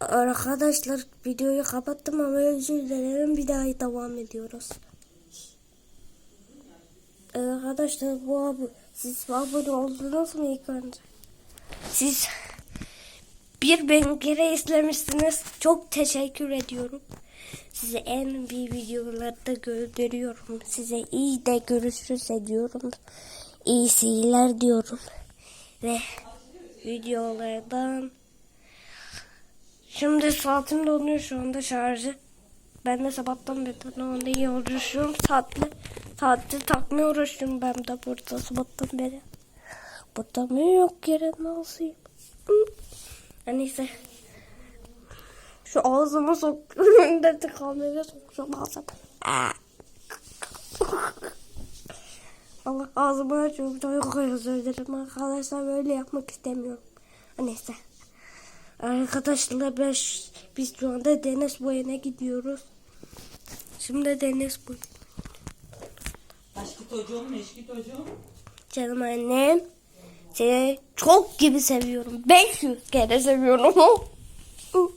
Arkadaşlar videoyu kapattım ama özür dilerim bir daha devam ediyoruz. Arkadaşlar bu ab siz abone oldunuz mu ilk önce? Siz bir ben kere izlemişsiniz. Çok teşekkür ediyorum. Size en iyi videolarda gönderiyorum. Size iyi de görüşürüz ediyorum. İyi seyirler diyorum. Ve videolardan Şimdi saatim donuyor şu anda şarjı. Ben de sabahtan beri onda iyi uğraşıyorum. Saatle, saatte takmaya uğraşıyorum ben de burada sabahtan beri. Burada mı yok yere nasıl? Ya neyse. Şu ağzıma sok. Önünde kameraya sokacağım ağzıma. Allah ağzımı açıyorum. Çok özür dilerim arkadaşlar. Böyle yapmak istemiyorum. Neyse. Arkadaşlar biz, biz şu anda deniz boyuna gidiyoruz. Şimdi deniz boyu. Eski çocuğum, eski çocuğum. Canım annem. Seni çok gibi seviyorum. 500 kere seviyorum.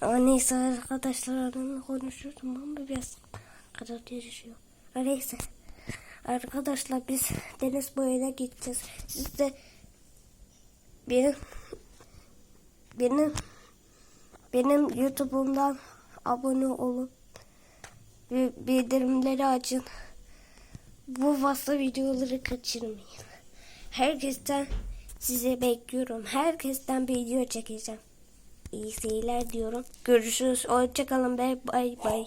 Ama neyse arkadaşlar onunla konuşurdum ama biraz kadar yaşıyor. Ama Neyse. Arkadaşlar biz deniz boyuna gideceğiz. Siz de benim benim benim YouTube'umdan abone olun. Bildirimleri açın. Bu fazla videoları kaçırmayın. Herkesten size bekliyorum. Herkesten video çekeceğim. İyi seyirler diyorum. Görüşürüz. Hoşçakalın. Bay. bay.